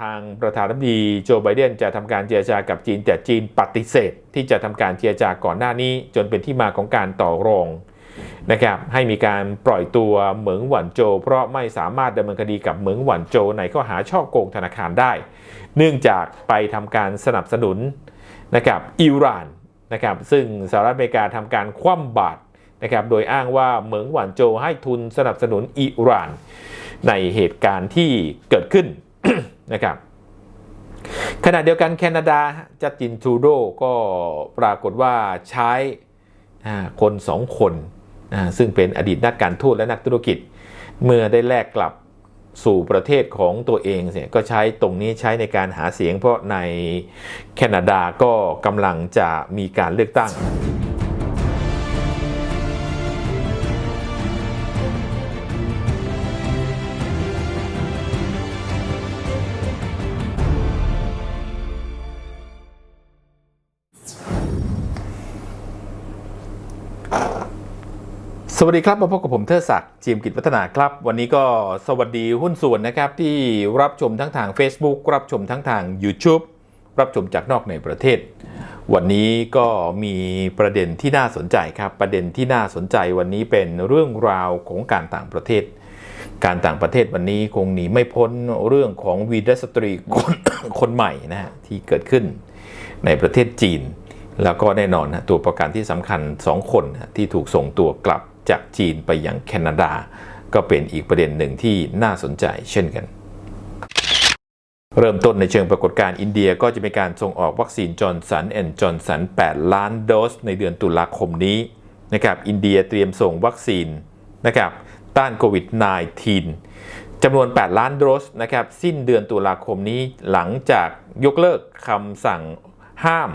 ทางประธานาธิบดีโจไบเดนจะทำการเจรจากับจีน แต่จีนปฏิเสธ ที่จะทำการเจรจาก่อนหน้านี้ จนเป็นที่มาของการต่อรองนะครับให้มีการปล่อยตัวเหมิงหวันโจ เพราะไม่สามารถดำเนินคดีกับเหมิงหวันโจในข้อหาช่อโกงธนาคารได้ เนื่องจากไปทำการสนับสนุนนะครับอิหร่านนะครับซึ่งสหรัฐอเมริกาทำการคว่ำบาตรนะครับโดยอ้างว่าเหมิงหวันโจให้ทุนสนับสนุนอิหร่าน ในเหตุการณ์ที่เกิดขึ้น นะครับขณะเดียวกันแคนาดาจัสตินทูโดก็ปรากฏว่าใช้คนสองคน ซึ่งเป็นอดีตนักการทูตและนักธุรกิจ เมื่อได้แลกกลับสู่ประเทศของตัวเองเนี่ยก็ใช้ตรงนี้ใช้ในการหาเสียง เพราะในแคนาดาก็กำลังจะมีการเลือกตั้ง วัสดีครับมาพบกับผมเทอศักดิ์จีมกิจวัฒนาครับ วันนี้ก็สวัสดีหุ้นส่วนนะครับ ที่รับชมทั้งทาง Facebook รับชมทั้งทาง YouTube รับชมจากนอกในประเทศ วันนี้ก็มีประเด็นที่น่าสนใจครับ ประเด็นที่น่าสนใจวันนี้เป็นเรื่องราวของการต่างประเทศ การต่างประเทศวันนี้คงหนีไม่พ้นเรื่องของวีดสตรีคนคนใหม่นะฮะที่เกิดขึ้นในประเทศจีน แล้วก็แน่นอนนะตัวประกันที่สำคัญ 2 คนที่ถูกส่งตัวกลับ จากจีนไปยังแคนาดา ก็เป็นอีกประเด็นหนึ่งที่น่าสนใจเช่นกัน เริ่มต้นในเชิงปรากฏการณ์อินเดียก็จะมีการส่งออกวัคซีนจอร์นสันแอนด์จอร์นสัน 8 ล้านโดส ในเดือนตุลาคมนี้นะครับอินเดียเตรียมส่งวัคซีนนะครับต้านโควิด -19 จำนวน 8 ล้านโดสนะครับสิ้นเดือนตุลาคมนี้หลังจากยกเลิกคำสั่งห้าม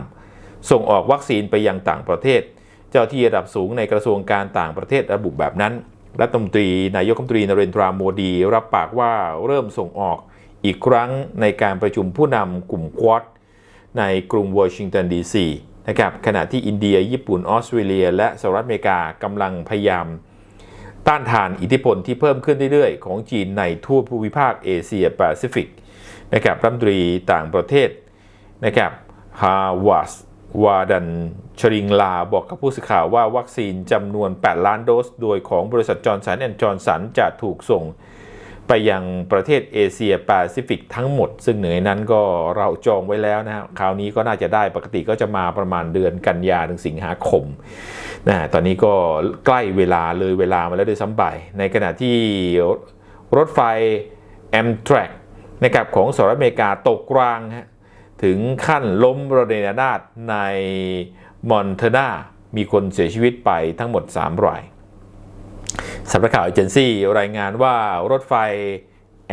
ส่งออกวัคซีนไปยังต่างประเทศ เจ้าที่ระดับสูงในกระทรวงการต่างประเทศระบุแบบนั้น รัฐมนตรีนายกรัฐมนตรีนเรนทราโมดี รับปากว่าเริ่มส่งออกอีกครั้งในการประชุมผู้นำกลุ่มควอดในกรุงวอชิงตันดีซีนะครับขณะที่อินเดีย ญี่ปุ่น ออสเตรเลีย และสหรัฐอเมริกากำลังพยายาม ต้านทานอิทธิพลที่เพิ่มขึ้นเรื่อยๆ ของจีนในทั่วภูมิภาคเอเชียแปซิฟิกนะครับรัฐมนตรีต่างประเทศนะครับฮาวาส วาดันชริงลาบอกกับผู้สื่อข่าวว่าวัคซีนจำนวน 8 ล้านโดส โดยของบริษัทจอร์นสันแอนด์จอร์นสันจะถูกส่งไปยังประเทศเอเชียแปซิฟิกทั้งหมด ซึ่งหนึ่งในนั้นก็เราจองไว้แล้วนะคราวนี้ก็น่าจะได้ปกติก็จะมาประมาณเดือนกันยาถึงสิงหาคมนะตอนนี้ก็ใกล้เวลาเลยเวลามาแล้วด้วยซ้ำไปในขณะที่รถไฟ Amtrak นะครับของสหรัฐอเมริกาตกรางฮะ ถึงขั้นล้มระเนระนาดในมอนเทนามีคนเสียชีวิตไปทั้งหมด 3 รายสำนักข่าวเอเจนซี่รายงานว่ารถไฟ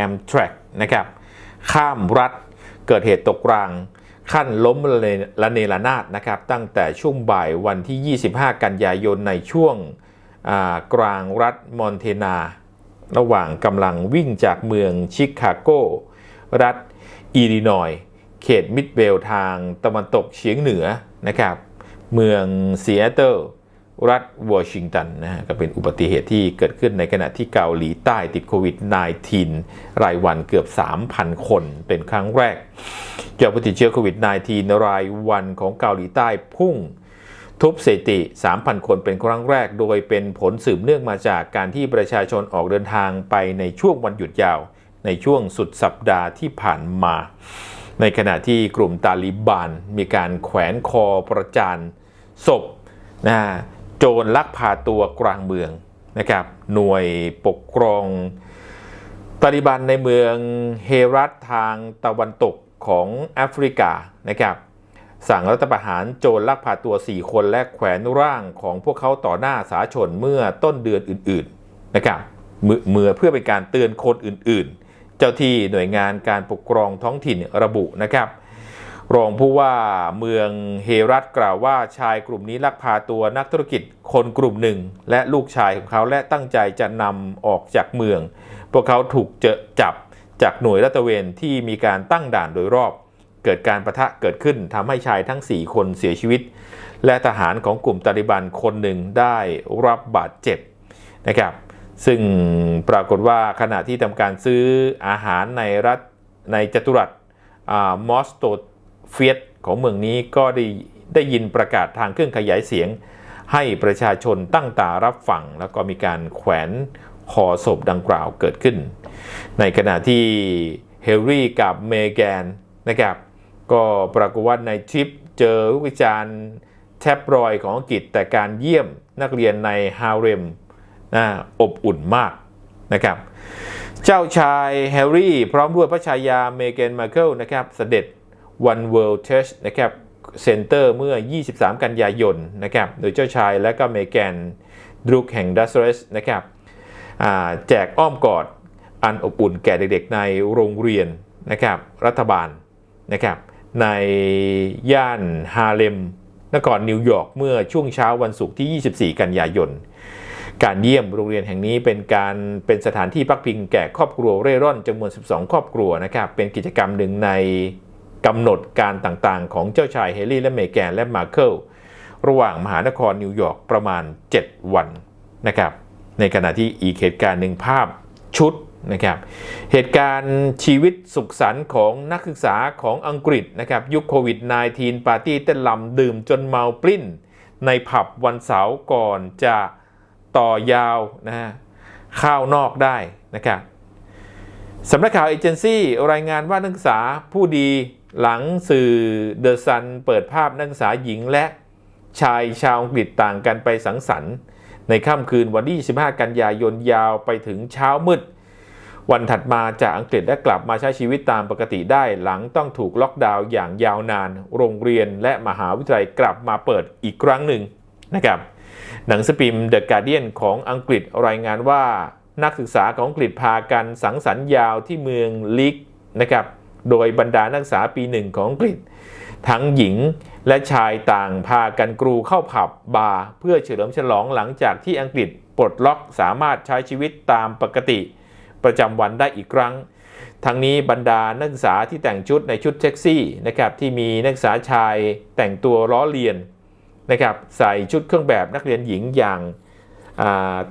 Amtrak นะครับ ข้ามรัฐเกิดเหตุตกราง ขั้นล้มระเนระนาดนะครับ ตั้งแต่ช่วงบ่ายวันที่ 25 กันยายนในช่วงกลางรัฐมอนเทนา ระหว่างกำลังวิ่งจากเมืองชิคาโก รัฐอิลลินอย ขตมิดเวลทางตะวันตกเฉียงเหนือนะครับ เมืองซีแอตเทิลรัฐวอชิงตันนะฮะก็เป็นอุบัติเหตุที่เกิดขึ้นในขณะที่เกาหลีใต้ติดโควิด -19 รายวันเกือบ 3,000 คนเป็นครั้งแรกยอดผู้ติดเชื้อโควิด -19 รายวันของเกาหลีใต้พุ่ง ทุบสถิติ 3,000 คนเป็นครั้งแรก โดยเป็นผลสืบเนื่องมาจากการที่ประชาชนออกเดินทางไปในช่วงวันหยุดยาว ในช่วงสุดสัปดาห์ที่ผ่านมา ในขณะที่กลุ่มตาลิบันมีการแขวนคอประจานศพนะโจรลักพาตัวกลางเมืองนะครับหน่วยปกครองตาลิบันในเมืองเฮรัตทางตะวันตกของแอฟริกานะครับสั่งรัฐประหารโจรลักพาตัว 4 คนและแขวนร่างของพวกเขาต่อหน้าสาชนเมื่อต้นเดือนอื่นๆนะครับเมื่อเพื่อเป็นการเตือนคนอื่นๆ เจ้าที่หน่วยงานการปกครองท้องถิ่นระบุนะครับรองผู้ว่าเมืองเฮรัตกล่าวว่าชายกลุ่มนี้ลักพาตัวนักธุรกิจคนกลุ่มหนึ่ง และลูกชายของเขาและตั้งใจจะนำออกจากเมือง พวกเขาถูกเจอจับจากหน่วยรัตเวนที่มีการตั้งด่านโดยรอบ เกิดการประทะเกิดขึ้นทำให้ชายทั้ง 4 คนเสียชีวิต และทหารของกลุ่มตาลิบันคนหนึ่งได้รับบาดเจ็บนะครับ ซึ่งปรากฏว่าขณะที่ทำการซื้ออาหารในรัฐในจัตุรัสมอสโตเฟียตของเมืองนี้ก็ได้ได้ยินประกาศทางเครื่องขยายเสียง ให้ประชาชนตั้งตารับฟัง แล้วก็มีการแขวนคอศพดังกล่าวเกิดขึ้น ในขณะที่เฮลรี่กับเมแกนนะครับก็ปรากฏว่าในทริปเจอวิจารณ์แทบรอยของอังกฤษแต่การเยี่ยมนักเรียนในฮาเร็ม อบอุ่นมากนะครับ เจ้าชายแฮร์รี่ พร้อมด้วยพระชายาเมแกนมาเคิลนะครับเสด็จ One World Church นะครับเซ็นเตอร์เมื่อ 23 กันยายนนะครับโดยเจ้าชายและก็เมแกนดรุกแห่งดัสเรสนะครับแจกอ้อมกอดอันอบอุ่นแก่เด็กๆในโรงเรียนนะครับรัฐบาลนะครับในย่านฮาเลมนครนิวยอร์กเมื่อช่วงเช้าวันศุกร์ที่ 24 กันยายน การเยี่ยมโรงเรียนแห่งนี้เป็นการเป็นสถานที่พักพิงแก่ครอบครัวเร่ร่อนจำนวน 12 ครอบครัวนะครับ เป็นกิจกรรมหนึ่งในกำหนดการต่างๆ ของเจ้าชายเฮลี่และเมแกนและมาเคิลระหว่างมหานครนิวยอร์กประมาณ 7 วันนะครับ ในขณะที่อีกเหตุการณ์หนึ่งภาพชุดนะครับ เหตุการณ์ชีวิตสุขสันต์ของนักศึกษาของอังกฤษนะครับ ยุคโควิด -19 ปาร์ตี้เต้นลำดื่มจนเมาปลิ้น ในผับวันเสาร์ก่อนจะ ต่อยาวนะฮะข้าวนอกได้นะครับสำนักข่าวเอเจนซี่รายงานว่านักศึกษาผู้ดีหลังสื่อเดอะซันเปิดภาพนักศึกษาหญิงและชายชาวอังกฤษต่างกันไปสังสรรค์ ในค่ำคืนวันที่ 25 กันยายนยาวไปถึงเช้ามืด วันถัดมาจากอังกฤษและกลับมาใช้ชีวิตตามปกติได้หลังต้องถูกล็อกดาวน์อย่างยาวนาน โรงเรียนและมหาวิทยาลัยกลับมาเปิดอีกครั้งหนึ่งนะครับ หนังสือพิมพ์ The Guardian ของอังกฤษรายงานว่านักศึกษาของอังกฤษพากันสังสรรค์ยาวที่เมืองลิกนะครับโดยบรรดานักศึกษาปีหนึ่งของอังกฤษ ทั้งหญิงและชายต่างพากันกรูเข้าผับบาร์เพื่อเฉลิมฉลองหลังจากที่อังกฤษปลดล็อกสามารถใช้ชีวิตตามปกติ ประจำวันได้อีกครั้ง ทั้งนี้บรรดานักศึกษาที่แต่งชุดในชุดเซ็กซี่นะครับที่มีนักศึกษาชายแต่งตัวล้อเลียน นะครับใส่ชุดเครื่องแบบนักเรียนหญิงอย่าง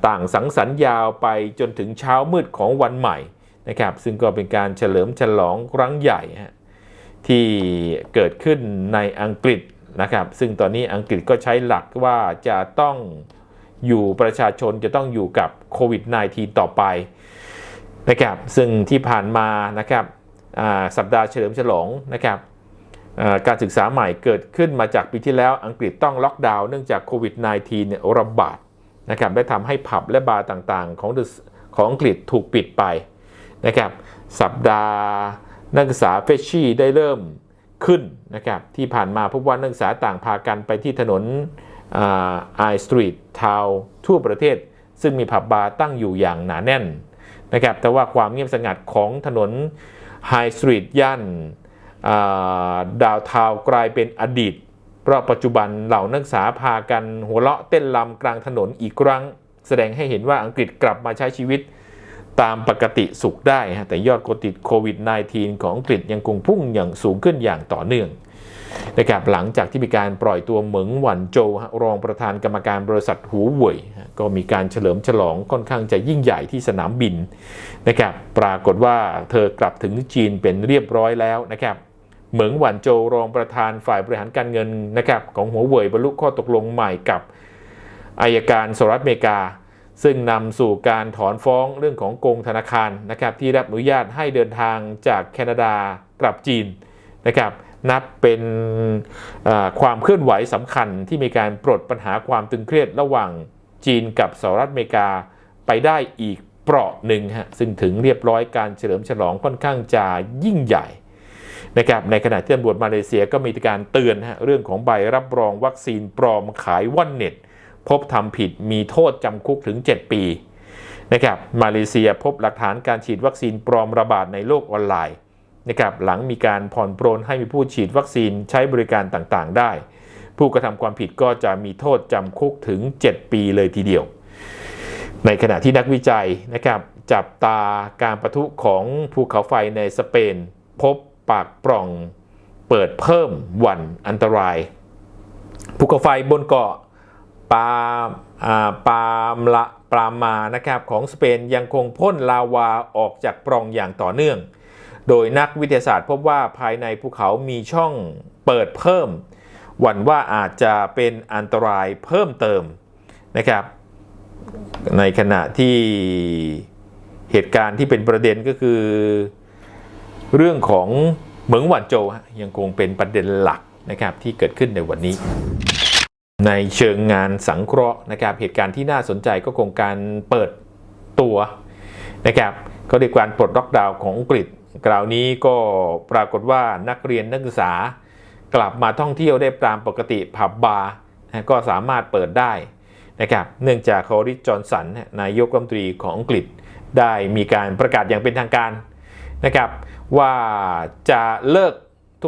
ต่างสังสรรค์ยาวไปจนถึงเช้ามืดของวันใหม่นะครับซึ่งก็เป็นการเฉลิมฉลองครั้งใหญ่ที่เกิดขึ้นในอังกฤษนะครับซึ่งตอนนี้อังกฤษก็ใช้หลักว่าจะต้องอยู่ประชาชนจะต้องอยู่กับโควิด -19 ต่อไปนะครับซึ่งที่ผ่านมานะครับสัปดาห์เฉลิมฉลองนะครับ การศึกษาใหม่เกิดขึ้นมาจากปีที่แล้วอังกฤษต้องล็อกดาวน์เนื่องจากโควิด -19 เนี่ยระบาดนะครับได้ทำให้ผับและบาร์ต่างๆ ของของอังกฤษถูกปิดไปนะครับสัปดาห์นักศึกษาเฟชชี่ได้เริ่มขึ้นนะครับที่ผ่านมาพบว่านักศึกษาต่างพากันไปที่ถนนไอสตรีททาวทั่วประเทศ ซึ่งมีผับบาร์ตั้งอยู่อย่างหนาแน่นนะครับแต่ว่าความเงียบสงัดของถนนไฮสตรีทย่าน ดาวเทากลายเป็นอดีต เพราะปัจจุบันเหล่านักศึกษาพากันหัวเราะเต้นลำกลางถนนอีกครั้ง แสดงให้เห็นว่าอังกฤษกลับมาใช้ชีวิตตามปกติสุขได้ฮะแต่ยอดกติดโควิด -19 ของอังกฤษยังคงพุ่งอย่างสูงขึ้นอย่างต่อเนื่องนะครับหลังจากที่มีการปล่อยตัวเหมิงหวันโจรองประธานกรรมการบริษัทหูเว่ยก็มีการเฉลิมฉลองค่อนข้างจะยิ่งใหญ่ที่สนามบินนะครับปรากฏว่าเธอกลับถึงจีนเป็นเรียบร้อยแล้วนะครับ เหมิงหวันโจรองประธานฝ่ายบริหารการเงินนะครับของหัวเว่ยบรรลุข้อตกลงใหม่กับอายการสหรัฐอเมริกา ซึ่งนำสู่การถอนฟ้องเรื่องของโกงธนาคารนะครับที่รับอนุญาตให้เดินทางจากแคนาดากลับจีนนะครับนับเป็นความเคลื่อนไหวสำคัญที่มีการปลดปัญหาความตึงเครียดระหว่างจีนกับสหรัฐอเมริกาไปได้อีกเปราะหนึ่งฮะซึ่งถึงเรียบร้อยการเฉลิมฉลองค่อนข้างจะยิ่งใหญ่ นะครับในขณะที่ตำรวจมาเลเซียก็มีการเตือนฮะเรื่องของใบรับรองวัคซีนปลอมขายว่อนเน็ต พบทำผิดมีโทษจำคุกถึง 7 ปีนะครับมาเลเซียพบหลักฐานการฉีดวัคซีนปลอมระบาดในโลกออนไลน์นะครับหลังมีการผ่อนปรนให้มีผู้ฉีดวัคซีนใช้บริการต่างๆ ได้ ผู้กระทำความผิดก็จะมีโทษจำคุกถึง 7 ปีเลยทีเดียว ในขณะที่นักวิจัยนะครับจับตาการประทุของภูเขาไฟในสเปน พบ ปากปล่อง เปิดเพิ่มวันอันตรายภูเขาไฟบนเกาะปาปามละปรามานะครับของสเปนยังคงพ่นลาวาออกจากปล่องอย่างต่อเนื่อง โดยนักวิทยาศาสตร์พบว่าภายในภูเขามีช่องเปิดเพิ่ม หวั่นว่าอาจจะเป็นอันตรายเพิ่มเติมนะครับ ในขณะที่เหตุการณ์ที่เป็นประเด็นก็คือ เรื่องของเหมืองหวานโจฮะยังคงเป็นประเด็นหลักนะครับที่เกิดขึ้นในวันนี้ ในเชิงงานสังเคราะห์นะครับเหตุการณ์ที่น่าสนใจก็คงการเปิดตัวนะครับก็เรียกการปลดล็อกดาวน์ของอังกฤษคราวนี้ก็ปรากฏว่านักเรียนนักศึกษากลับมาท่องเที่ยวได้ตามปกติผับบาร์นะก็สามารถเปิดได้นะครับเนื่องจากคอริสจอนสันนายกรัฐมนตรีของอังกฤษได้มีการประกาศอย่างเป็นทางการนะครับ ว่าจะเลิก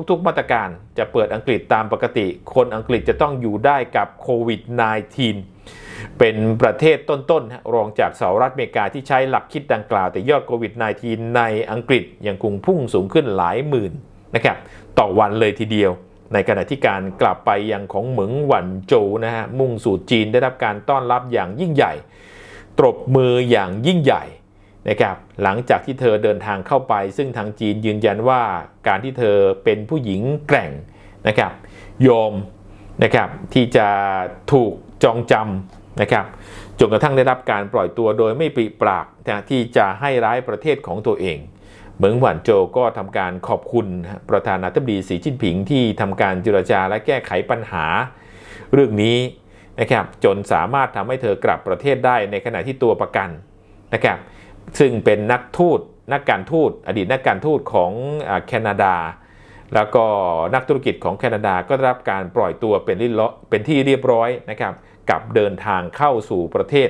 ทุกๆมาตรการจะเปิดอังกฤษตามปกติ คนอังกฤษจะต้องอยู่ได้กับโควิด -19 เป็นประเทศต้นๆ รองจากสหรัฐอเมริกาที่ใช้หลักคิดดังกล่าว แต่ยอดโควิด -19 ในอังกฤษยังคงพุ่งสูงขึ้นหลายหมื่นนะครับต่อวันเลยทีเดียว ในขณะที่การกลับไปยังของเหมืองหวันโจวนะฮะมุ่งสู่จีนได้รับการต้อนรับอย่างยิ่งใหญ่ตบมืออย่างยิ่งใหญ่ นะครับหลังจากที่เธอเดินทางเข้าไป ซึ่งทางจีนยืนยันว่าการที่เธอเป็นผู้หญิงแกร่งนะครับยอมนะครับที่จะถูกจองจำนะครับจนกระทั่งได้รับการปล่อยตัวโดยไม่ปริปากนะที่จะให้ร้ายประเทศของตัวเอง เหมืองหวานโจก็ทำการขอบคุณประธานาธิบดีสีจิ้นผิงที่ทำการเจรจาและแก้ไขปัญหาเรื่องนี้นะครับจนสามารถทำให้เธอกลับประเทศได้ในขณะที่ตัวประกันนะครับ ซึ่งเป็นนักทูตนักการทูตอดีตนักการทูตของอแคนาดา แล้วก็นักธุรกิจของแคนาดาก็ได้รับการปล่อยตัวเป็นที่เป็นที่เรียบร้อยนะครับกับเดินทางเข้าสู่ประเทศ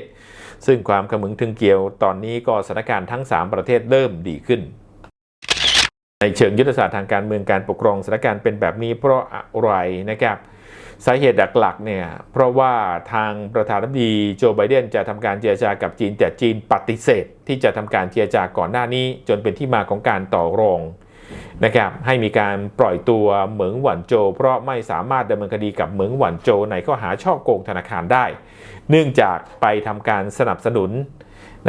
ซึ่งความขมึงถึงเกี่ยวตอนนี้ก็สถานการณ์ทั้ง 3 ประเทศเริ่มดีขึ้น ในเชิงยุทธศาสตร์ทางการเมืองการปกครองสถานการณ์เป็นแบบนี้เพราะอะไรนะครับ สาเหตุหลักๆเนี่ยเพราะว่าทางประธานาธิบดีโจไบเดนจะทำการเจรจากับจีน แต่จีนปฏิเสธ ที่จะทำการเจรจาก่อนหน้านี้ จนเป็นที่มาของการต่อรองนะครับให้มีการปล่อยตัวเหมืองหวันโจ เพราะไม่สามารถดำเนินคดีกับเหมืองหวันโจในข้อหาช่อโกงธนาคารได้ เนื่องจากไปทำการสนับสนุน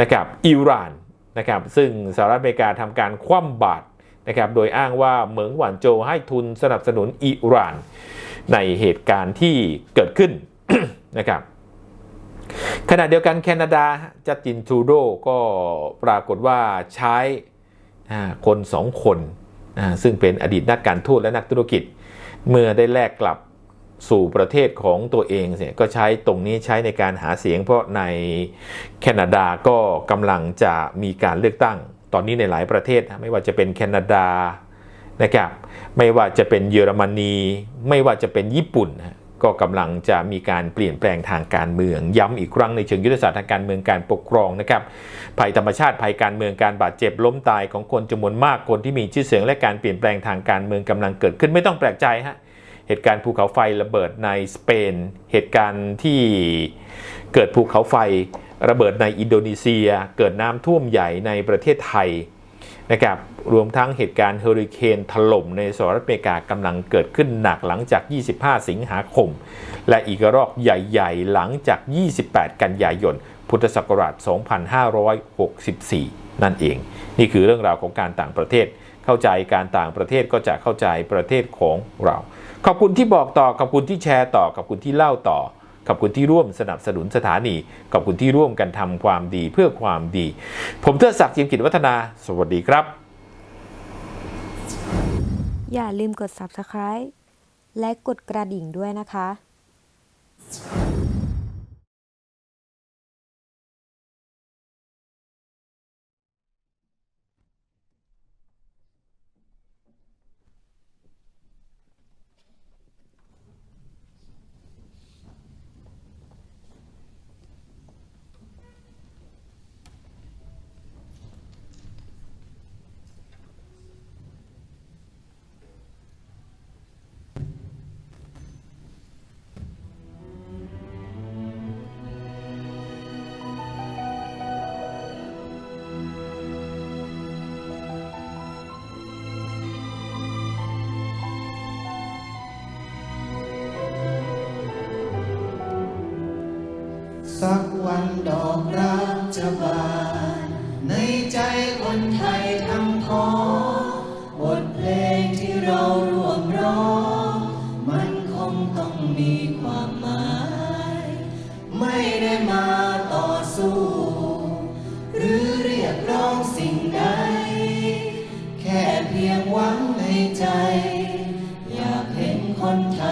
นะครับอิหร่านนะครับซึ่งสหรัฐอเมริกาทำการคว่ำบาตร นะครับโดยอ้างว่าเหมืองหวันโจให้ทุนสนับสนุนอิหร่าน ในเหตุการณ์ที่เกิดขึ้นนะครับขณะเดียวกันแคนาดาจัสตินทรูโดก็ปรากฏว่าใช้คนสองคน ซึ่งเป็นอดีตนักการทูตและนักธุรกิจ เมื่อได้แลกกลับสู่ประเทศของตัวเองเนี่ยก็ใช้ตรงนี้ใช้ในการหาเสียง เพราะในแคนาดาก็กำลังจะมีการเลือกตั้ง ตอนนี้ในหลายประเทศ ไม่ว่าจะเป็นแคนาดานะครับไม่ว่าจะเป็นเยอรมนี ไม่ว่าจะเป็นญี่ปุ่น ก็กำลังจะมีการเปลี่ยนแปลงทางการเมือง ย้ำอีกครั้งในเชิงยุทธศาสตร์ทางการเมืองการปกครองนะครับภัยธรรมชาติภัยการเมืองการบาดเจ็บล้มตายของคนจำนวนมากคนที่มีชื่อเสียงและการเปลี่ยนแปลงทางการเมืองกำลังเกิดขึ้นไม่ต้องแปลกใจฮะเหตุการณ์ภูเขาไฟระเบิดในสเปน เหตุการณ์ที่เกิดภูเขาไฟ ระเบิดในอินโดนีเซีย เกิดน้ำท่วมใหญ่ในประเทศไทยนะครับรวมทั้งเหตุการณ์เฮอริเคนถล่มในสหรัฐอเมริกากำลังเกิดขึ้นหนักหลังจาก 25 สิงหาคม และอีกรอกใหญ่ ๆ หลังจาก 28 กันยายน พุทธศักราช 2564 นั่นเอง นี่คือเรื่องราวของการต่างประเทศ เข้าใจการต่างประเทศก็จะเข้าใจประเทศของเรา ขอบคุณที่บอกต่อขอบคุณที่แชร์ต่อขอบคุณที่เล่าต่อ ขอบคุณที่ร่วมสนับสนุนสถานี ขอบคุณที่ร่วมกันทำความดีเพื่อความดี ผมเทิดศักดิ์จิมกิจวัฒนา สวัสดีครับ อย่าลืมกด subscribe และกดกระดิ่งด้วยนะคะ วันดอกรักจะบานในใจคนไทยทั้งพ้องที่เราร่วมร้อง มันคงต้องมีความหมาย ไม่ได้มาต่อสู้ หรือเรียกร้องสิ่งใด แค่เพียงหวังในใจ อยากเห็นคนไทย